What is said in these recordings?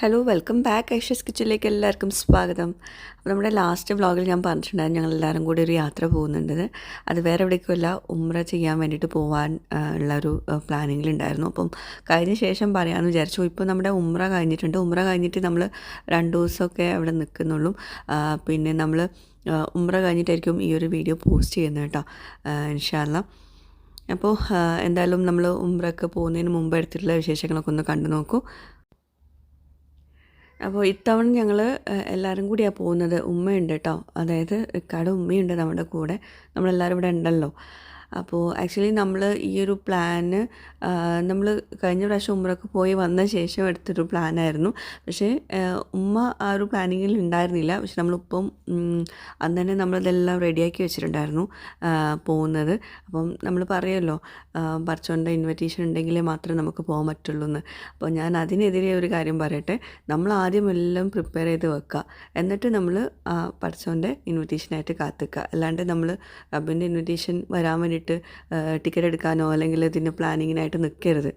Hello welcome back Aisha's കിച്ചണിലേക്ക് എല്ലാവർക്കും സ്വാഗതം. നമ്മുടെ ലാസ്റ്റ് വ്ളോഗിൽ ഞാൻ പറഞ്ഞിട്ടുണ്ടായിരുന്നു ഞങ്ങൾ എല്ലാവരും കൂടി ഒരു യാത്ര പോകുന്നുണ്ട്. അത് വേറെ എവിടേക്കുമല്ല ഉമ്ര ചെയ്യാൻ വേണ്ടിയിട്ട് പോകാൻ ഉള്ള ഒരു പ്ലാനിങ്ങിലുണ്ടായിരുന്നു അപ്പം കഴിഞ്ഞ ശേഷം പറയാമെന്ന് വിചാരിച്ചു ഇപ്പോൾ നമ്മുടെ ഉമ്ര കഴിഞ്ഞിട്ടുണ്ട്. ഉമ്ര കഴിഞ്ഞിട്ട് നമ്മൾ രണ്ട് ദിവസമൊക്കെ അവിടെ നിൽക്കുന്നുള്ളൂ. പിന്നെ നമ്മൾ ഉമ്ര കഴിഞ്ഞിട്ടായിരിക്കും ഈ ഒരു വീഡിയോ പോസ്റ്റ് ചെയ്യുന്നത് കേട്ടോ. ഇൻഷാല്ല അപ്പോൾ എന്തായാലും നമ്മൾ ഉമ്രക്ക് പോകുന്നതിന് മുമ്പ് എടുത്തിട്ടുള്ള വിശേഷങ്ങളൊക്കെ ഒന്ന് കണ്ടു നോക്കൂ. അപ്പോൾ ഇത്തവണ ഞങ്ങൾ എല്ലാവരും കൂടിയാണ് പോകുന്നത് ഉമ്മയുണ്ട് കേട്ടോ അതായത് കട ഉമ്മയുണ്ട് നമ്മുടെ കൂടെ. നമ്മളെല്ലാവരും ഇവിടെ ഉണ്ടല്ലോ. അപ്പോൾ ആക്ച്വലി നമ്മൾ ഈ ഒരു പ്ലാന് നമ്മൾ കഴിഞ്ഞ പ്രാവശ്യം ഉമ്മറൊക്കെ പോയി വന്ന ശേഷം എടുത്തൊരു പ്ലാനായിരുന്നു പക്ഷേ ഉമ്മ ആ ഒരു പ്ലാനിങ്ങിൽ ഉണ്ടായിരുന്നില്ല. പക്ഷെ നമ്മളിപ്പം അന്ന് തന്നെ നമ്മളിതെല്ലാം റെഡിയാക്കി വെച്ചിട്ടുണ്ടായിരുന്നു പോകുന്നത്. അപ്പം നമ്മൾ പറയുമല്ലോ പർച്ചോന്റെ ഇൻവിറ്റേഷൻ ഉണ്ടെങ്കിലേ മാത്രമേ നമുക്ക് പോകാൻ പറ്റുള്ളൂ എന്ന് അപ്പോൾ ഞാൻ അതിനെതിരെ ഒരു കാര്യം പറയട്ടെ. നമ്മൾ ആദ്യം എല്ലാം പ്രിപ്പയർ ചെയ്ത് വെക്കുക. എന്നിട്ട് നമ്മൾ പർച്ചോന്റെ ഇൻവിറ്റേഷനായിട്ട് കാത്തിക്കുക. അല്ലാണ്ട് നമ്മൾ റബ്ബിന്റെ ഇൻവിറ്റേഷൻ വരാൻ വേണ്ടിയിട്ട് ടിക്കറ്റ് എടുക്കാനോ അല്ലെങ്കിൽ ഇതിന്റെ പ്ലാനിങ്ങിനായിട്ട് നിൽക്കരുത്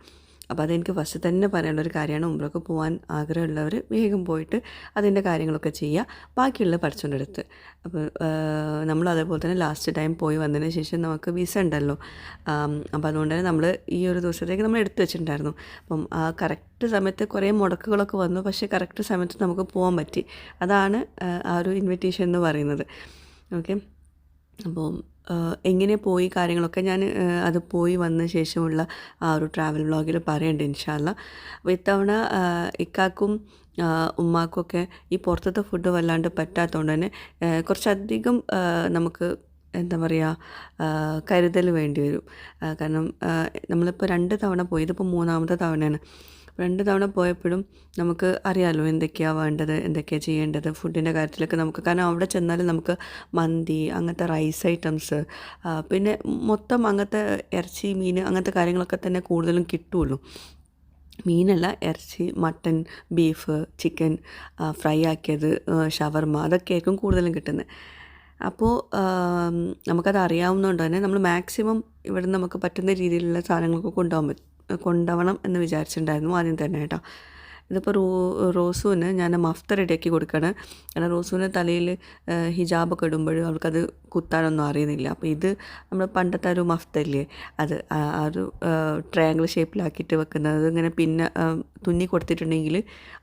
അപ്പോൾ അതെനിക്ക് ഫസ്റ്റ് തന്നെ പറയാനുള്ള ഒരു കാര്യമാണ്. ഉമ്രക്ക് പോകാൻ ആഗ്രഹമുള്ളവർ വേഗം പോയിട്ട് അതിന്റെ കാര്യങ്ങളൊക്കെ ചെയ്യുക. ബാക്കിയുള്ള പഠിച്ചുകൊണ്ടെടുത്ത് അപ്പോൾ നമ്മൾ അതേപോലെ തന്നെ ലാസ്റ്റ് ടൈം പോയി വന്നതിന് ശേഷം നമുക്ക് വിസ ഉണ്ടല്ലോ. അപ്പോൾ അതുകൊണ്ട് തന്നെ നമ്മൾ ഈ ഒരു ദിവസത്തേക്ക് നമ്മൾ എടുത്തു വെച്ചിട്ടുണ്ടായിരുന്നു. അപ്പം ആ കറക്റ്റ് സമയത്ത് കുറേ മുടക്കുകളൊക്കെ വന്നു. പക്ഷേ കറക്റ്റ് സമയത്ത് നമുക്ക് പോകാൻ പറ്റി. അതാണ് ആ ഒരു ഇൻവിറ്റേഷൻ എന്ന് പറയുന്നത്. ഓക്കെ അപ്പോൾ എങ്ങനെ പോയി കാര്യങ്ങളൊക്കെ ഞാൻ അത് പോയി വന്ന ശേഷമുള്ള ആ ഒരു ട്രാവൽ വ്ളോഗിൽ പറയുന്നുണ്ട് ഇൻഷാല്ല അപ്പോൾ ഇത്തവണ ഇക്കാക്കും ഉമ്മാക്കുമൊക്കെ ഈ പുറത്തത്തെ ഫുഡ് വല്ലാണ്ട് പറ്റാത്തതുകൊണ്ട് തന്നെ കുറച്ചധികം നമുക്ക് എന്താ പറയുക കരുതൽ വേണ്ടി വരും. കാരണം നമ്മളിപ്പോൾ രണ്ട് തവണ പോയി ഇതിപ്പോൾ മൂന്നാമത്തെ തവണയാണ്. രണ്ട് തവണ പോയപ്പോഴും നമുക്ക് അറിയാമല്ലോ എന്തൊക്കെയാണ് വേണ്ടത് എന്തൊക്കെയാണ് ചെയ്യേണ്ടത് ഫുഡിന്റെ കാര്യത്തിലൊക്കെ നമുക്ക്. കാരണം അവിടെ ചെന്നാൽ നമുക്ക് മന്തി അങ്ങനത്തെ റൈസ് ഐറ്റംസ് പിന്നെ മൊത്തം അങ്ങനത്തെ ഇറച്ചി മീൻ അങ്ങനത്തെ കാര്യങ്ങളൊക്കെ തന്നെ കൂടുതലും കിട്ടുള്ളൂ. മീനല്ല ഇറച്ചി മട്ടൻ ബീഫ് ചിക്കൻ ഫ്രൈ ആക്കിയത് ഷവർമ അതൊക്കെ ആയിരിക്കും കൂടുതലും കിട്ടുന്നത്. അപ്പോൾ നമുക്കത് അറിയാവുന്നതുകൊണ്ട് തന്നെ നമ്മൾ മാക്സിമം ഇവിടെ നമുക്ക് പറ്റുന്ന രീതിയിലുള്ള സാധനങ്ങളൊക്കെ കൊണ്ടുപോകാൻ പറ്റും. കൊണ്ടുപോകണം എന്ന് വിചാരിച്ചിട്ടുണ്ടായിരുന്നു ആദ്യം തന്നെ കേട്ടോ. ഇതിപ്പോൾ റോ റോസുവിന് ഞാൻ മഫ്ത റെഡിയാക്കി കൊടുക്കുകയാണ് കാരണം റോസുവിന് തലയിൽ ഹിജാബൊക്കെ ഇടുമ്പോൾ അവൾക്കത് കുത്താനൊന്നും അറിയുന്നില്ല. അപ്പോൾ ഇത് നമ്മൾ പണ്ടത്തെ ഒരു മഫ്ത മഫ്തല്ലേ അത് ആ ഒരു ട്രയാങ്കിൾ ഷേപ്പിലാക്കിയിട്ട് വെക്കുന്നത്. ഇങ്ങനെ പിന്നെ തുന്നി കൊടുത്തിട്ടുണ്ടെങ്കിൽ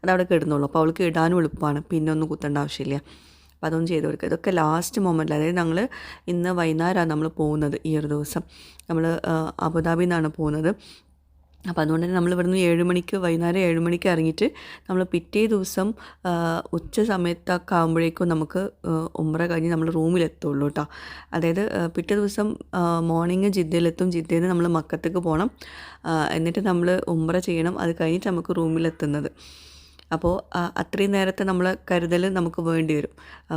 അത് അവിടെ കിടന്നുള്ളൂ അപ്പോൾ അവൾക്ക് ഇടാനും എളുപ്പമാണ്. പിന്നെ ഒന്നും കുത്തേണ്ട ആവശ്യമില്ല. അപ്പോൾ അതൊന്നും ചെയ്ത് കൊടുക്കുക. ഇതൊക്കെ ലാസ്റ്റ് മൊമെന്റിൽ അതായത് ഞങ്ങൾ ഇന്ന് വൈകുന്നേരമാണ് നമ്മൾ പോകുന്നത് ഈ ഒരു ദിവസം. നമ്മൾ അബുദാബിയിൽ നിന്നാണ് പോകുന്നത്. അപ്പോൾ അതുകൊണ്ട് തന്നെ നമ്മൾ ഇവിടുന്ന് ഏഴ് മണിക്ക് വൈകുന്നേരം ഏഴ് മണിക്ക് ഇറങ്ങിയിട്ട് നമ്മൾ പിറ്റേ ദിവസം ഉച്ച സമയത്തൊക്കെ ആകുമ്പോഴേക്കും നമുക്ക് ഉമ്ര കഴിഞ്ഞ് നമ്മൾ റൂമിലെത്തുള്ളൂ കേട്ടോ. അതായത് പിറ്റേ ദിവസം മോർണിംഗ് ജിദ്ദയിലെത്തും. ജിദ്ദയിൽ നിന്ന് നമ്മൾ മക്കത്തേക്ക് പോകണം. എന്നിട്ട് നമ്മൾ ഉമ്ര ചെയ്യണം. അത് കഴിഞ്ഞിട്ട് നമുക്ക് റൂമിലെത്തുന്നത് അപ്പോൾ അത്രയും നേരത്തെ നമ്മൾ കരുതൽ നമുക്ക് വേണ്ടി വരും.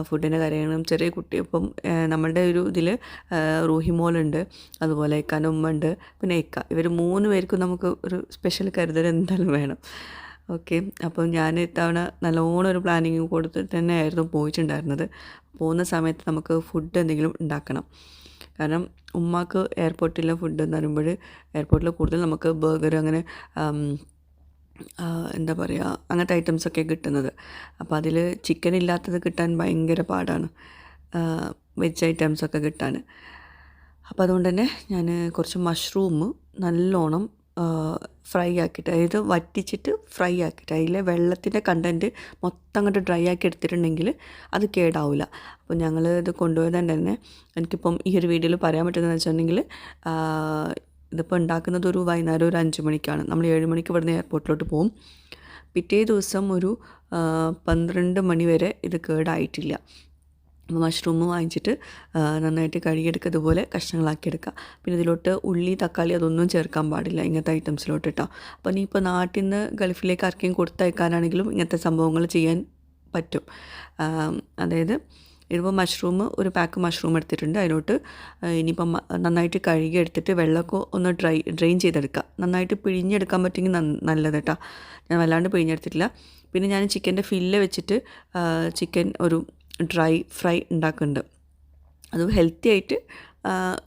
ഫുഡിന്റെ കാര്യങ്ങളും ചെറിയ കുട്ടി ഇപ്പം നമ്മളുടെ ഒരു ഇതിൽ റൂഹിമോളുണ്ട് അതുപോലെ കനുമ്മുണ്ട് പിന്നെ ഇക്ക. ഇവർ മൂന്ന് പേർക്കും നമുക്ക് ഒരു സ്പെഷ്യൽ കരുതൽ എന്തായാലും വേണം. ഓക്കെ. അപ്പം ഞാൻ ഇത്തവണ നല്ലോണം ഒരു പ്ലാനിങ് കൊടുത്തിട്ട് തന്നെയായിരുന്നു പോയിട്ടുണ്ടായിരുന്നത്. പോകുന്ന സമയത്ത് നമുക്ക് ഫുഡ് എന്തെങ്കിലും ഉണ്ടാക്കണം. കാരണം ഉമ്മാക്ക് എയർപോർട്ടിലെ ഫുഡ് എന്ന് പറയുമ്പോൾ എയർപോർട്ടിൽ കൂടുതൽ നമുക്ക് ബർഗർ അങ്ങനെ എന്താ പറയുക അങ്ങനത്തെ ഐറ്റംസൊക്കെ കിട്ടുന്നത്. അപ്പോൾ അതിൽ ചിക്കൻ ഇല്ലാത്തത് കിട്ടാൻ ഭയങ്കര പാടാണ് വെജ് ഐറ്റംസൊക്കെ കിട്ടാൻ. അപ്പോൾ അതുകൊണ്ട് തന്നെ ഞാൻ കുറച്ച് മഷ്റൂം നല്ലോണം ഫ്രൈ ആക്കിയിട്ട് അതായത് വറ്റിച്ചിട്ട് ഫ്രൈ ആക്കിയിട്ട് അതിലെ വെള്ളത്തിന്റെ കണ്ടന്റ് മൊത്തം അങ്ങോട്ട് ഡ്രൈ ആക്കി എടുത്തിട്ടുണ്ടെങ്കിൽ അത് കേടാവില്ല അപ്പോൾ ഞങ്ങൾ ഇത് കൊണ്ടുപോയത് തന്നെ എനിക്കിപ്പം ഈ ഒരു വീഡിയോയിൽ പറയാൻ പറ്റുന്നതെന്ന് വെച്ചിട്ടുണ്ടെങ്കിൽ ഇതിപ്പോൾ ഉണ്ടാക്കുന്നത് ഒരു വൈകുന്നേരം ഒരു അഞ്ച് മണിക്കാണ്. നമ്മൾ ഏഴ് മണിക്ക് ഇവിടുന്ന് എയർപോർട്ടിലോട്ട് പോകും പിറ്റേ ദിവസം ഒരു പന്ത്രണ്ട് മണി വരെ ഇത് കേടായിട്ടില്ല. അപ്പോൾ മഷ്റൂം വാങ്ങിച്ചിട്ട് നന്നായിട്ട് കഴുകിയെടുക്കുക. കഷ്ണങ്ങളാക്കി എടുക്കുക. പിന്നെ ഇതിലോട്ട് ഉള്ളി തക്കാളി അതൊന്നും ചേർക്കാൻ പാടില്ല. ഇങ്ങനത്തെ ഐറ്റംസിലോട്ട് കേട്ടോ. അപ്പോൾ ഇപ്പോൾ നാട്ടിൽ നിന്ന് ഗൾഫിലേക്ക് ആർക്കെങ്കിലും കൊടുത്തയക്കാനാണെങ്കിലും ഇങ്ങനത്തെ സംഭവങ്ങൾ ചെയ്യാൻ പറ്റും. അതായത് ഇതിപ്പോൾ മഷ്റൂം ഒരു പാക്ക് മഷ്റൂം എടുത്തിട്ടുണ്ട്. അതിലോട്ട് ആ, ഇനിയിപ്പം നന്നായിട്ട് കഴുകി എടുത്തിട്ട് വെള്ളമൊക്കെ ഒന്ന് ഡ്രൈ ഡ്രെയിൻ ചെയ്തെടുക്കുക നന്നായിട്ട് പിഴിഞ്ഞെടുക്കാൻ പറ്റുമെങ്കിൽ നല്ലത് കേട്ടോ ഞാൻ വല്ലാണ്ട് പിഴിഞ്ഞെടുത്തിട്ടില്ല. പിന്നെ ഞാൻ ചിക്കന്റെ ഫില്ല് വെച്ചിട്ട് ചിക്കൻ ഒരു ഡ്രൈ ഫ്രൈ ഉണ്ടാക്കുന്നുണ്ട്. അത് ഹെൽത്തി ആയിട്ട്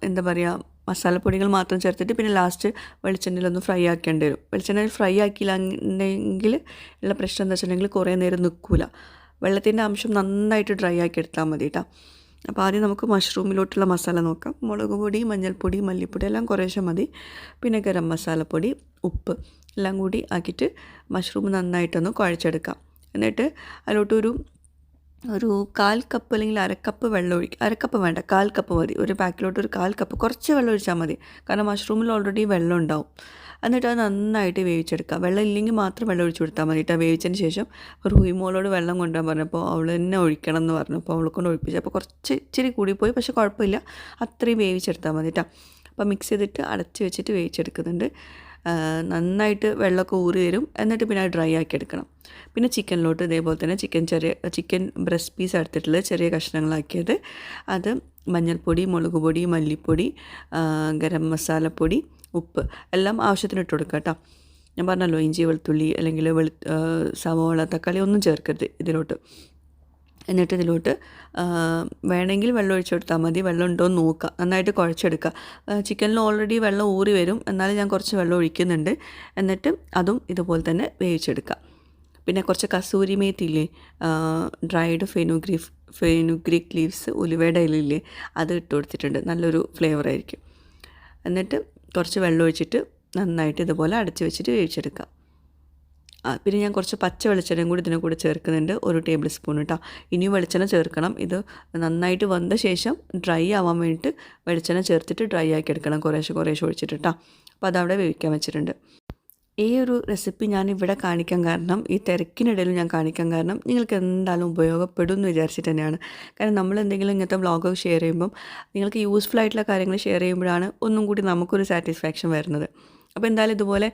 എന്താ പറയുക മസാലപ്പൊടികൾ മാത്രം ചേർത്തിട്ട് പിന്നെ ലാസ്റ്റ് വെളിച്ചെണ്ണയിലൊന്ന് ഫ്രൈ ആക്കേണ്ടി വരും. വെളിച്ചെണ്ണയിൽ ഫ്രൈ ആക്കിയില്ലെങ്കിൽ ഉള്ള പ്രശ്നം എന്താ വെച്ചിട്ടുണ്ടെങ്കിൽ കുറേ നേരം നിൽക്കില്ല വെള്ളത്തിന്റെ അംശം നന്നായിട്ട് ഡ്രൈ ആക്കി എടുത്താൽ മതി കേട്ടോ അപ്പോൾ ആദ്യം നമുക്ക് മഷ്റൂമിലോട്ടുള്ള മസാല നോക്കാം. മുളക് പൊടി മഞ്ഞൾപ്പൊടി മല്ലിപ്പൊടി എല്ലാം കുറേശ്ശെ മതി. പിന്നെ ഗരം മസാലപ്പൊടി ഉപ്പ് എല്ലാം കൂടി ആക്കിയിട്ട് മഷ്റൂം നന്നായിട്ടൊന്ന് കുഴച്ചെടുക്കാം. എന്നിട്ട് അതിലോട്ടൊരു ഒരു കാൽ കപ്പ് അല്ലെങ്കിൽ അരക്കപ്പ് വെള്ളം ഒഴിക്കുക അരക്കപ്പ് വേണ്ട കാൽ കപ്പ് മതി. ഒരു പാക്കിലോട്ട് ഒരു കാൽ കപ്പ് കുറച്ച് വെള്ളം ഒഴിച്ചാൽ മതി. കാരണം മഷ്റൂമിൽ ഓൾറെഡി വെള്ളം ഉണ്ടാവും. എന്നിട്ട് അത് നന്നായിട്ട് വേവിച്ചെടുക്കുക. വെള്ളം ഇല്ലെങ്കിൽ മാത്രം വെള്ളം ഒഴിച്ചു കൊടുത്താൽ മതി. കേട്ടോ വേവിച്ചതിന് ശേഷം ഒരു റൂയിമോളോട് വെള്ളം കൊണ്ടുവരാൻ പറഞ്ഞപ്പോൾ അവൾ തന്നെ ഒഴിക്കണം എന്ന് പറഞ്ഞു. അപ്പോൾ അവളെ കൊണ്ട് ഒഴിപ്പിച്ചു. അപ്പോൾ കുറച്ച് ഇച്ചിരി കൂടിപ്പോയി. പക്ഷേ കുഴപ്പമില്ല. അത്രയും വേവിച്ചെടുത്താൽ മതി കേട്ടോ. അപ്പോൾ മിക്സ് ചെയ്തിട്ട് അടച്ച് വെച്ചിട്ട് വേവിച്ചെടുക്കുന്നുണ്ട്. നന്നായിട്ട് വെള്ളമൊക്കെ ഊറി വരും. എന്നിട്ട് പിന്നെ ഡ്രൈ ആക്കി എടുക്കണം. പിന്നെ ചിക്കനിലോട്ട് ഇതേപോലെ തന്നെ ചിക്കൻ ചെറിയ ചിക്കൻ ബ്രസ്റ്റ് പീസ് എടുത്തിട്ടുള്ളത് ചെറിയ കഷ്ണങ്ങളാക്കിയത്. അത് മഞ്ഞൾപ്പൊടി മുളക് പൊടി മല്ലിപ്പൊടി ഗരം മസാലപ്പൊടി ഉപ്പ് എല്ലാം ആവശ്യത്തിന് ഇട്ട് കൊടുക്കുക കേട്ടോ. ഞാൻ പറഞ്ഞല്ലോ ഇഞ്ചി വെളുത്തുള്ളി അല്ലെങ്കിൽ വെളു സവോള തക്കാളി ഒന്നും ചേർക്കരുത് ഇതിലോട്ട്. എന്നിട്ട് ഇതിലോട്ട് വേണമെങ്കിൽ വെള്ളം ഒഴിച്ചു കൊടുത്താൽ മതി വെള്ളം ഉണ്ടോ എന്ന് നോക്കുക നന്നായിട്ട് കുഴച്ചെടുക്കുക ചിക്കനിൽ ഓൾറെഡി വെള്ളം ഊറി വരും എന്നാലും ഞാൻ കുറച്ച് വെള്ളം ഒഴിക്കുന്നുണ്ട് എന്നിട്ട് അതും ഇതുപോലെ തന്നെ വേവിച്ചെടുക്കുക പിന്നെ കുറച്ച് കസൂരി മേത്തില്ലേ ഡ്രൈഡ് ഫെനുഗ്രീഫ് ഫെനുഗ്രിക് ലീവ്സ് ഉലുവയുടെ ഇലയില്ലേ അത് ഇട്ട് കൊടുത്തിട്ടുണ്ട് നല്ലൊരു ഫ്ലേവർ ആയിരിക്കും. എന്നിട്ട് കുറച്ച് വെള്ളം ഒഴിച്ചിട്ട് നന്നായിട്ട് ഇതുപോലെ അടച്ചു വെച്ചിട്ട് വേവിച്ചെടുക്കാം. പിന്നെ ഞാൻ കുറച്ച് പച്ച വെളിച്ചെണ്ണയും കൂടി ഇതിനെ കൂടെ ചേർക്കുന്നുണ്ട്. ഒരു ടേബിൾ സ്പൂൺ കേട്ടോ ഇനിയും വെളിച്ചെണ്ണ ചേർക്കണം. ഇത് നന്നായിട്ട് വന്ന ശേഷം ഡ്രൈ ആവാൻ വേണ്ടിയിട്ട് വെളിച്ചെണ്ണ ചേർത്തിട്ട് ഡ്രൈ ആക്കി എടുക്കണം. കുറേശ്ശെ കുറേശ്ശെ ഒഴിച്ചിട്ട് കേട്ടോ അപ്പോൾ അതവിടെ വേവിക്കാൻ വെച്ചിട്ടുണ്ട്. ഈ ഒരു റെസിപ്പി ഞാൻ ഇവിടെ കാണിക്കാൻ കാരണം ഈ തിരക്കിനിടയിൽ ഞാൻ കാണിക്കാൻ കാരണം നിങ്ങൾക്ക് എന്തായാലും ഉപയോഗപ്പെടും എന്ന് വിചാരിച്ചിട്ട് തന്നെയാണ്. കാരണം നമ്മൾ എന്തെങ്കിലും ഇങ്ങനത്തെ വ്ളോഗൊക്കെ ഷെയർ ചെയ്യുമ്പം നിങ്ങൾക്ക് യൂസ്ഫുൾ ആയിട്ടുള്ള കാര്യങ്ങൾ ഷെയർ ചെയ്യുമ്പോഴാണ് ഒന്നും കൂടി നമുക്കൊരു സാറ്റിസ്ഫാക്ഷൻ വരുന്നത്. അപ്പോൾ എന്തായാലും ഇതുപോലെ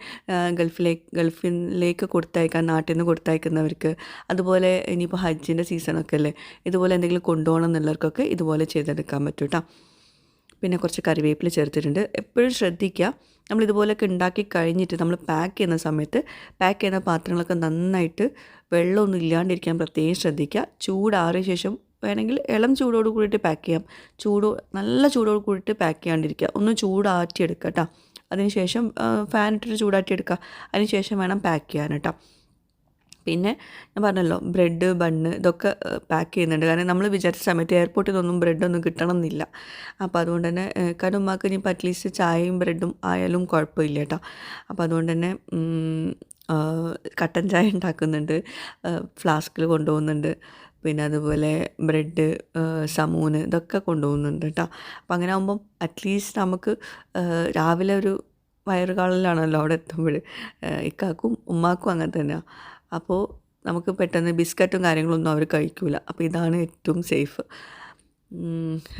ഗൾഫിലേക്ക് ഗൾഫിലേക്ക് കൊടുത്തയക്കാൻ നാട്ടിൽ നിന്ന് കൊടുത്തയക്കുന്നവർക്ക് അതുപോലെ ഇനിയിപ്പോൾ ഹജ്ജിന്റെ സീസണൊക്കെ അല്ലേ ഇതുപോലെ എന്തെങ്കിലും കൊണ്ടുപോകണം എന്നുള്ളവർക്കൊക്കെ ഇതുപോലെ ചെയ്തെടുക്കാൻ പറ്റും കേട്ടോ പിന്നെ കുറച്ച് കറിവേപ്പില ചേർത്തിട്ടുണ്ട്. എപ്പോഴും ശ്രദ്ധിക്കുക. നമ്മൾ ഇതുപോലെയൊക്കെ ഉണ്ടാക്കി കഴിഞ്ഞിട്ട് നമ്മൾ പാക്ക് ചെയ്യുന്ന സമയത്ത് പാക്ക് ചെയ്യുന്ന പാത്രങ്ങളൊക്കെ നന്നായിട്ട് വെള്ളമൊന്നും ഇല്ലാണ്ടിരിക്കാൻ പ്രത്യേകം ശ്രദ്ധിക്കുക. ചൂടാറിയ ശേഷം വേണമെങ്കിൽ ഇളം ചൂടോട് കൂടിയിട്ട് പാക്ക് ചെയ്യാം. ചൂട് നല്ല ചൂടോട് കൂടിയിട്ട് പാക്ക് ചെയ്യാണ്ടിരിക്കുക. ഒന്ന് ചൂടാറ്റിയെടുക്കുക കേട്ടോ അതിനുശേഷം ഫാൻ ഇട്ടിട്ട് ചൂടാറ്റി എടുക്കുക അതിനുശേഷം വേണം പാക്ക് ചെയ്യാൻ കേട്ടോ പിന്നെ ഞാൻ പറഞ്ഞല്ലോ ബ്രെഡ് ബണ്ണ് ഇതൊക്കെ പാക്ക് ചെയ്യുന്നുണ്ട്. കാരണം നമ്മൾ വിചാരിച്ച സമയത്ത് എയർപോർട്ടിൽ നിന്നൊന്നും ബ്രെഡൊന്നും കിട്ടണം എന്നില്ല അപ്പോൾ അതുകൊണ്ട് തന്നെ കാരണം ഉമ്മാക്ക് ഇനിയിപ്പോൾ അറ്റ്ലീസ്റ്റ് ചായയും ബ്രെഡും ആയാലും കുഴപ്പമില്ല കേട്ടോ അപ്പോൾ അതുകൊണ്ട് തന്നെ കട്ടൻ ചായ ഉണ്ടാക്കുന്നുണ്ട് ഫ്ലാസ്കിൽ കൊണ്ടുപോകുന്നുണ്ട്. പിന്നെ അതുപോലെ ബ്രെഡ് സമൂന് ഇതൊക്കെ കൊണ്ടുപോകുന്നുണ്ട് കേട്ടോ. അപ്പം അങ്ങനെ ആകുമ്പം അറ്റ്ലീസ്റ്റ് നമുക്ക് രാവിലെ ഒരു വയറുകാളിലാണല്ലോ അവിടെ എത്തുമ്പോൾ ഇക്കാക്കും ഉമ്മാക്കും അങ്ങനെ തന്നെയാണ് അപ്പോൾ നമുക്ക് പെട്ടെന്ന് ബിസ്ക്കറ്റും കാര്യങ്ങളൊന്നും അവർ കഴിക്കില്ല അപ്പോൾ ഇതാണ് ഏറ്റവും സേഫ്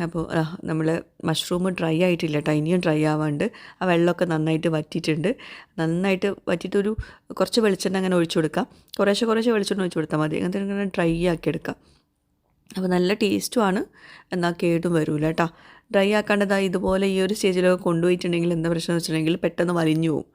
അപ്പോൾ നമ്മൾ മഷ്റൂം ഡ്രൈ ആയിട്ടില്ല കേട്ടോ ഇനിയും ഡ്രൈ ആവാണ്ട് ആ വെള്ളമൊക്കെ നന്നായിട്ട് വറ്റിയിട്ടുണ്ട്. നന്നായിട്ട് വറ്റിയിട്ടൊരു കുറച്ച് വെളിച്ചെണ്ണ അങ്ങനെ ഒഴിച്ചു കൊടുക്കാം. കുറേശ്ശെ കുറേശ്ശെ വെളിച്ചെണ്ണ ഒഴിച്ചു കൊടുത്താൽ മതി. അങ്ങനത്തെ ഇങ്ങനെ ഡ്രൈ ആക്കി എടുക്കാം. അപ്പോൾ നല്ല ടേസ്റ്റുമാണ് എന്നാൽ കേടും വരില്ല കേട്ടോ ഡ്രൈ ആക്കാണ്ടതാ ഇതുപോലെ ഈ ഒരു സ്റ്റേജിലൊക്കെ കൊണ്ടുപോയിട്ടുണ്ടെങ്കിൽ എന്താ പ്രശ്നം വെച്ചിട്ടുണ്ടെങ്കിൽ പെട്ടെന്ന് വലിഞ്ഞു പോകും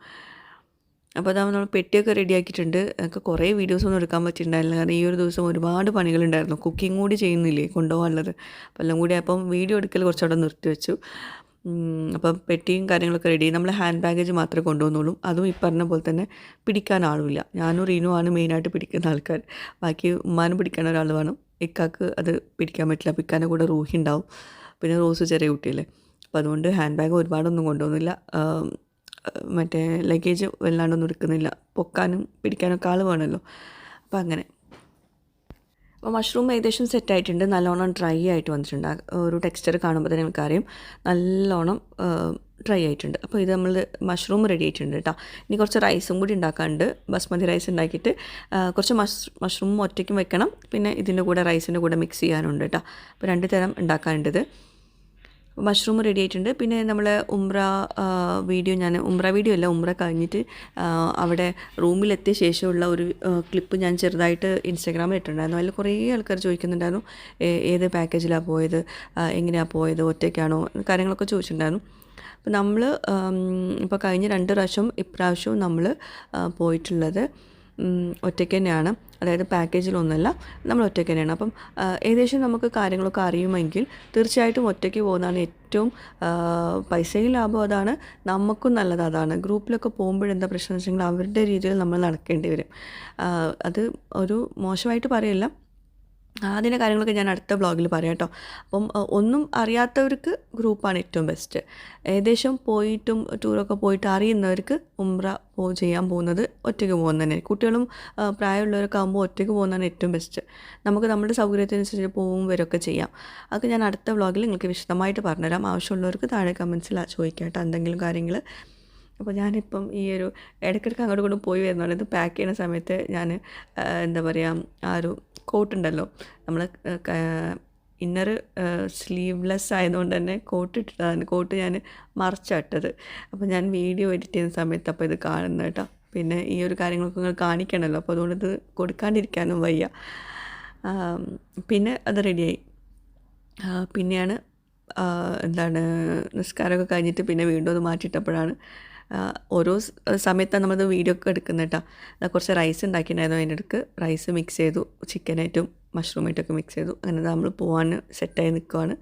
അപ്പോൾ അതാവുമ്പോൾ നമ്മൾ പെട്ടിയൊക്കെ റെഡിയാക്കിയിട്ടുണ്ട്. ഒക്കെ കുറേ വീഡിയോസൊന്നും എടുക്കാൻ പറ്റിയിട്ടുണ്ടായിരുന്നില്ല. കാരണം ഈ ഒരു ദിവസം ഒരുപാട് പണികളുണ്ടായിരുന്നു. കുക്കിംഗ് കൂടി ചെയ്യുന്നില്ലേ കൊണ്ടുപോകാനുള്ളത്. അപ്പോൾ എല്ലാം കൂടി അപ്പം വീഡിയോ എടുക്കൽ കുറച്ചവിടെ നിർത്തി വെച്ചു. അപ്പം പെട്ടിയും കാര്യങ്ങളൊക്കെ റെഡി നമ്മൾ ഹാൻഡ് ബാഗേജ് മാത്രമേ കൊണ്ടുപോകുന്നുള്ളൂ. അതും ഈ പറഞ്ഞ പോലെ തന്നെ പിടിക്കാൻ ആളുമില്ല. ഞാനും റീനു ആണ് മെയിനായിട്ട് പിടിക്കുന്ന ആൾക്കാർ. ബാക്കി ഉമ്മാനും പിടിക്കാൻ ഒരാൾ വേണം. ഇക്കാക്ക് അത് പിടിക്കാൻ പറ്റില്ല. പിക്കാന്റെ കൂടെ റൂഹി ഉണ്ടാവും. പിന്നെ റോസ് ചെറിയ കുട്ടിയല്ലേ. അപ്പോൾ അതുകൊണ്ട് ഹാൻഡ് ബാഗ് ഒരുപാടൊന്നും കൊണ്ടുപോകുന്നില്ല. മറ്റേ ലഗേജ് വല്ലാണ്ടൊന്നും എടുക്കുന്നില്ല. പൊക്കാനും പിടിക്കാനൊക്കെ ആൾ വേണമല്ലോ അപ്പോൾ അങ്ങനെ. അപ്പോൾ മഷ്റൂം ഏകദേശം സെറ്റ് ആയിട്ടുണ്ട്. നല്ലോണം ഡ്രൈ ആയിട്ട് വന്നിട്ടുണ്ട്. ഒരു ടെക്സ്ചർ കാണുമ്പോൾ തന്നെ നമുക്കറിയും നല്ലോണം ഡ്രൈ ആയിട്ടുണ്ട്. അപ്പോൾ ഇത് നമ്മൾ മഷ്റൂം റെഡി ആയിട്ടുണ്ട് കേട്ടോ ഇനി കുറച്ച് റൈസും കൂടി ഉണ്ടാക്കാനുണ്ട്. ബസ്മതി റൈസ് ഉണ്ടാക്കിയിട്ട്. കുറച്ച് മഷ് മഷ്റൂം ഒറ്റയ്ക്കും വെക്കണം. പിന്നെ ഇതിന്റെ കൂടെ റൈസിന്റെ കൂടെ മിക്സ് ചെയ്യാനുണ്ട് കേട്ടോ അപ്പോൾ രണ്ട് തരം ഉണ്ടാക്കാനുണ്ട് മഷ്റൂം റെഡി ആയിട്ടുണ്ട്. പിന്നെ നമ്മൾ ഉംറ വീഡിയോ ഞാൻ ഉംറ വീഡിയോ അല്ല ഉംറ കഴിഞ്ഞിട്ട് അവിടെ റൂമിലെത്തിയ ശേഷമുള്ള ഒരു ക്ലിപ്പ് ഞാൻ ചെറുതായിട്ട് ഇൻസ്റ്റാഗ്രാമിൽ ഇട്ടിട്ടുണ്ടായിരുന്നു. അതിൽ കുറേ ആൾക്കാർ ചോദിക്കുന്നുണ്ടായിരുന്നു ഏത് പാക്കേജിലാണ് പോയത്? എങ്ങനെയാണ് പോയത്? ഒറ്റയ്ക്കാണോ? കാര്യങ്ങളൊക്കെ ചോദിച്ചിട്ടുണ്ടായിരുന്നു. അപ്പോൾ നമ്മൾ ഇപ്പോൾ കഴിഞ്ഞ രണ്ട് പ്രാവശ്യം ഇപ്രാവശ്യവും നമ്മൾ പോയിട്ടുള്ളത് ഒറ്റയ്ക്ക് തന്നെയാണ്. അതായത് പാക്കേജിലൊന്നല്ല നമ്മൾ ഒറ്റയ്ക്ക് തന്നെയാണ്. അപ്പം ഏകദേശം നമുക്ക് കാര്യങ്ങളൊക്കെ അറിയുമെങ്കിൽ തീർച്ചയായിട്ടും ഒറ്റയ്ക്ക് പോകുന്നതാണ് ഏറ്റവും പൈസയിൽ പൈസയും ലാഭം അതാണ്. നമുക്കും നല്ലത് അതാണ്. ഗ്രൂപ്പിലൊക്കെ പോകുമ്പോഴെന്താ പ്രശ്നം വെച്ചെങ്കിൽ അവരുടെ രീതിയിൽ നമ്മൾ നടക്കേണ്ടി വരും. അത് ഒരു മോശമായിട്ട് പറയില്ല. അതിന്റെ കാര്യങ്ങളൊക്കെ ഞാൻ അടുത്ത ബ്ലോഗിൽ പറയാം കേട്ടോ. അപ്പം ഒന്നും അറിയാത്തവർക്ക് ഗ്രൂപ്പാണ് ഏറ്റവും ബെസ്റ്റ് ഏകദേശം പോയിട്ടും ടൂറൊക്കെ പോയിട്ട് അറിയുന്നവർക്ക് ഉംറ പോ ചെയ്യാൻ പോകുന്നത് ഒറ്റയ്ക്ക് പോകുന്നത് തന്നെ. കുട്ടികളും പ്രായമുള്ളവരൊക്കെ ആകുമ്പോൾ ഒറ്റയ്ക്ക് പോകുന്നതാണ് ഏറ്റവും ബെസ്റ്റ് നമുക്ക് നമ്മുടെ സൗകര്യത്തിനനുസരിച്ച് പോവും വരൊക്കെ ചെയ്യാം. അതൊക്കെ ഞാൻ അടുത്ത ബ്ലോഗിൽ നിങ്ങൾക്ക് വിശദമായിട്ട് പറഞ്ഞുതരാം. ആവശ്യമുള്ളവർക്ക് താഴെ കമൻസിൽ ചോദിക്കാം കേട്ടോ എന്തെങ്കിലും കാര്യങ്ങൾ അപ്പോൾ ഞാനിപ്പം ഈ ഒരു ഇടയ്ക്കിടയ്ക്ക് അങ്ങോട്ടും ഇങ്ങോട്ടും പോയി വരുന്നുണ്ട് ഇത് പാക്ക് ചെയ്യുന്ന സമയത്ത് ഞാൻ എന്താ പറയുക ആ ഒരു കോട്ട് ഉണ്ടല്ലോ നമ്മൾ ഇന്നർ സ്ലീവ്ലെസ് ആയതുകൊണ്ട് തന്നെ കോട്ട് ഇട്ടിട്ടാണ് കോട്ട് ഞാൻ മറച്ചിട്ടത്. അപ്പോൾ ഞാൻ വീഡിയോ എഡിറ്റ് ചെയ്യുന്ന സമയത്ത് അപ്പോൾ ഇത് കാണുന്നത് കേട്ടോ. പിന്നെ ഈ ഒരു കാര്യങ്ങളൊക്കെ നിങ്ങൾ കാണിക്കണമല്ലോ അപ്പോൾ അതുകൊണ്ട് ഇത് കൊടുക്കാണ്ടിരിക്കാനും വയ്യ. പിന്നെ അത് റെഡിയായി. പിന്നെയാണ് എന്താണ് നിസ്കാരമൊക്കെ കഴിഞ്ഞിട്ട് പിന്നെ വീണ്ടും അത് മാറ്റിയിട്ടപ്പോഴാണ് ഓരോ സമയത്താണ് നമ്മളത് വീഡിയോ ഒക്കെ എടുക്കുന്നത് കേട്ടോ കുറച്ച് റൈസ് ഉണ്ടാക്കിയിട്ടുണ്ടായിരുന്നു അതിന്റെ അടുക്ക്. റൈസ് മിക്സ് ചെയ്തു. ചിക്കനായിട്ടും മഷ്റൂമായിട്ടൊക്കെ മിക്സ് ചെയ്തു. അങ്ങനെ നമ്മൾ പോകാൻ സെറ്റായി നിൽക്കുവാണ്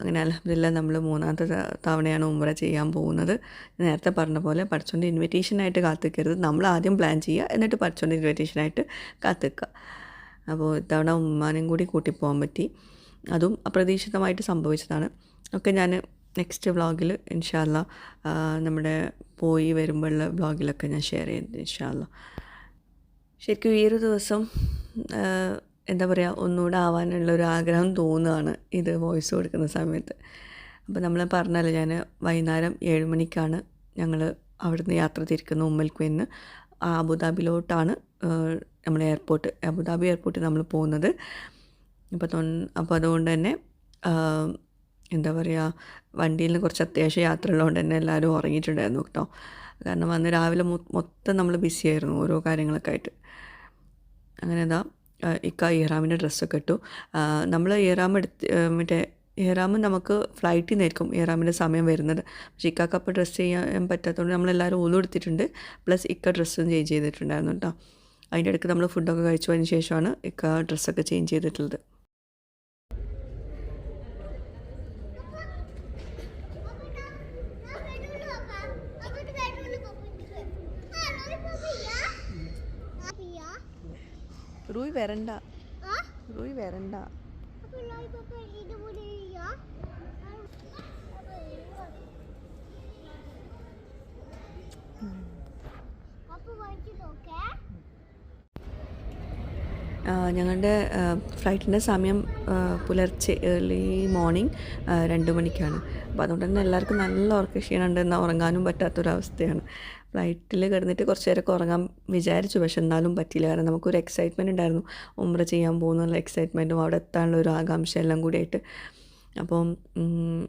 അങ്ങനെ അലഹമില്ല നമ്മൾ മൂന്നാമത്തെ തവണയാണ് ഉമ്ര ചെയ്യാൻ പോകുന്നത്. നേരത്തെ പറഞ്ഞ പോലെ പഠിച്ചോണ്ട് ഇൻവിറ്റേഷനായിട്ട് കാത്തിക്കരുത്. നമ്മൾ ആദ്യം പ്ലാൻ ചെയ്യുക എന്നിട്ട് പഠിച്ചോണ്ട് ഇൻവിറ്റേഷനായിട്ട് കാത്തിക്കുക അപ്പോൾ ഇത്തവണ ഉമ്മാനും കൂടി കൂട്ടിപ്പോകാൻ പറ്റി. അതും അപ്രതീക്ഷിതമായിട്ട് സംഭവിച്ചതാണ്. ഒക്കെ ഞാൻ നെക്സ്റ്റ് വ്ളോഗിൽ ഇൻഷാല്ല നമ്മുടെ പോയി വരുമ്പോഴുള്ള വ്ളോഗിലൊക്കെ ഞാൻ ഷെയർ ചെയ്യുന്നുണ്ട് ഇൻഷാല്ല ശരിക്കും ഈ ഒരു ദിവസം എന്താ പറയുക ഒന്നുകൂടെ ആവാനുള്ള ഒരു ആഗ്രഹം തോന്നുകയാണ് ഇത് വോയിസ് കൊടുക്കുന്ന സമയത്ത്. അപ്പോൾ നമ്മൾ പറഞ്ഞല്ലോ ഞാൻ വൈകുന്നേരം ഏഴ് മണിക്കാണ് ഞങ്ങൾ അവിടുന്ന് യാത്ര തിരിക്കുന്ന ഉമ്മൽക്കുന്ന് അബുദാബിയിലോട്ടാണ് നമ്മൾ എയർപോർട്ട് അബുദാബി എയർപോർട്ടിൽ നമ്മൾ പോകുന്നത്. അപ്പോൾ അപ്പോൾ അതുകൊണ്ട് തന്നെ എന്താ പറയുക വണ്ടിയിൽ നിന്ന് കുറച്ച് അത്യാവശ്യം യാത്ര ഉള്ളതുകൊണ്ട് തന്നെ എല്ലാവരും ഉറങ്ങിയിട്ടുണ്ടായിരുന്നു കേട്ടോ. കാരണം അന്ന് രാവിലെ മൊത്തം നമ്മൾ ബിസി ആയിരുന്നു ഓരോ കാര്യങ്ങളൊക്കെ ആയിട്ട്. അങ്ങനെ എന്താ ഇക്ക ഇഹ്റാമിന്റെ ഡ്രസ്സൊക്കെ ഇട്ടു. നമ്മൾ ഇഹ്റാം എടുത്ത് മറ്റേ ഇഹ്റാം നമുക്ക് ഫ്ലൈറ്റിൽ നിന്നായിരിക്കും ഇഹ്റാമിന്റെ സമയം വരുന്നത്. പക്ഷേ ഇക്കാക്ക് അപ്പോൾ ഡ്രസ്സ് ചെയ്യാൻ പറ്റാത്തതുകൊണ്ട് നമ്മളെല്ലാവരും ഓലും എടുത്തിട്ടുണ്ട് പ്ലസ് ഇക്ക ഡ്രസ്സും ചേഞ്ച് ചെയ്തിട്ടുണ്ടായിരുന്നു കേട്ടോ. അതിന്റെ ഇടയ്ക്ക് നമ്മൾ ഫുഡൊക്കെ കഴിച്ചു അതിന് ശേഷമാണ് ഇക്ക ഡ്രസ്സൊക്കെ ചേഞ്ച് ചെയ്തിട്ടുള്ളത്. റൂയ് വരണ്ട. റൂയ് വരണ്ട. ഞങ്ങളുടെ ഫ്ലൈറ്റിന്റെ സമയം പുലർച്ചെ ഏർലി മോർണിംഗ് രണ്ട് മണിക്കാണ്. അപ്പോൾ അതുകൊണ്ട് തന്നെ എല്ലാവർക്കും നല്ല ഉറക്ക ക്ഷീണമുണ്ട് എന്നാൽ ഉറങ്ങാനും പറ്റാത്തൊരവസ്ഥയാണ്. ഫ്ലൈറ്റിൽ കിടന്നിട്ട് കുറച്ച് നേരമൊക്കെ ഉറങ്ങാൻ വിചാരിച്ചു. പക്ഷെ എന്നാലും പറ്റിയില്ല. കാരണം നമുക്കൊരു എക്സൈറ്റ്മെന്റ് ഉണ്ടായിരുന്നു. ഉമ്ര ചെയ്യാൻ പോകുന്നുള്ള എക്സൈറ്റ്മെന്റും അവിടെ എത്താനുള്ള ഒരു ആകാംക്ഷ എല്ലാം കൂടിയായിട്ട് അപ്പം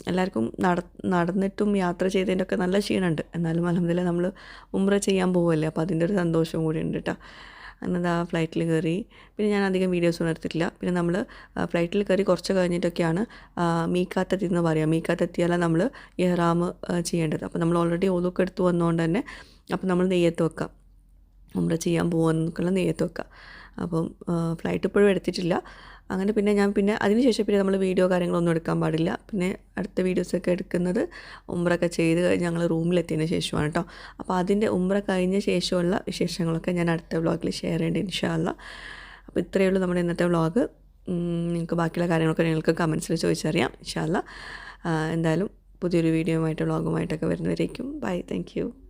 എല്ലാവർക്കും നട നടന്നിട്ടും യാത്ര ചെയ്തതിന്റെ ഒക്കെ നല്ല ക്ഷീണമുണ്ട്. എന്നാലും അലഹമില്ല നമ്മൾ ഉമ്ര ചെയ്യാൻ പോവുമല്ലേ അപ്പോൾ അതിന്റെ ഒരു സന്തോഷവും കൂടി ഉണ്ട് കേട്ടോ അങ്ങനെ ആ ഫ്ലൈറ്റിൽ കയറി. പിന്നെ ഞാൻ അധികം വീഡിയോസ് എടുത്തിട്ടില്ല. പിന്നെ നമ്മൾ ഫ്ലൈറ്റിൽ കയറി കുറച്ച് കഴിഞ്ഞിട്ടൊക്കെയാണ് മീക്കാത്തെത്തി എന്ന് പറയുക മീക്കാത്തെത്തിയാലാണ് നമ്മൾ ഇഹ്റാം ചെയ്യേണ്ടത്. അപ്പോൾ നമ്മൾ ഓൾറെഡി ഓതൊക്കെ എടുത്തു വന്നതുകൊണ്ട് തന്നെ അപ്പോൾ നമ്മൾ നെയ്യത്ത് വെക്കാം. നമ്മൾ ചെയ്യാൻ പോകുന്നൊക്കെയുള്ള നെയ്യത്ത് വെക്കാം. അപ്പം ഫ്ലൈറ്റ് ഇപ്പോഴും എടുത്തിട്ടില്ല. അങ്ങനെ പിന്നെ ഞാൻ പിന്നെ അതിനുശേഷം പിന്നെ നമ്മൾ വീഡിയോ കാര്യങ്ങളൊന്നും എടുക്കാൻ പാടില്ല. പിന്നെ അടുത്ത വീഡിയോസൊക്കെ എടുക്കുന്നത് ഉമ്രൊക്കെ ചെയ്ത് കഴിഞ്ഞ് ഞങ്ങൾ റൂമിലെത്തിയതിന് ശേഷമാണ് കേട്ടോ അപ്പോൾ അതിന്റെ ഉമ്ര കഴിഞ്ഞ ശേഷമുള്ള വിശേഷങ്ങളൊക്കെ ഞാൻ അടുത്ത വ്ളോഗിൽ ഷെയർ ചെയ്യേണ്ടത് ഇൻഷാല്ല അപ്പോൾ ഇത്രയേ ഉള്ളൂ നമ്മുടെ ഇന്നത്തെ വ്ളോഗ് നിങ്ങൾക്ക് ബാക്കിയുള്ള കാര്യങ്ങളൊക്കെ നിങ്ങൾക്ക് കമൻസിൽ ചോദിച്ചറിയാം ഇൻഷാല്ല എന്തായാലും പുതിയൊരു വീഡിയോയുമായിട്ട് വ്ളോഗുമായിട്ടൊക്കെ വരുന്നവരേക്കും. Bye thank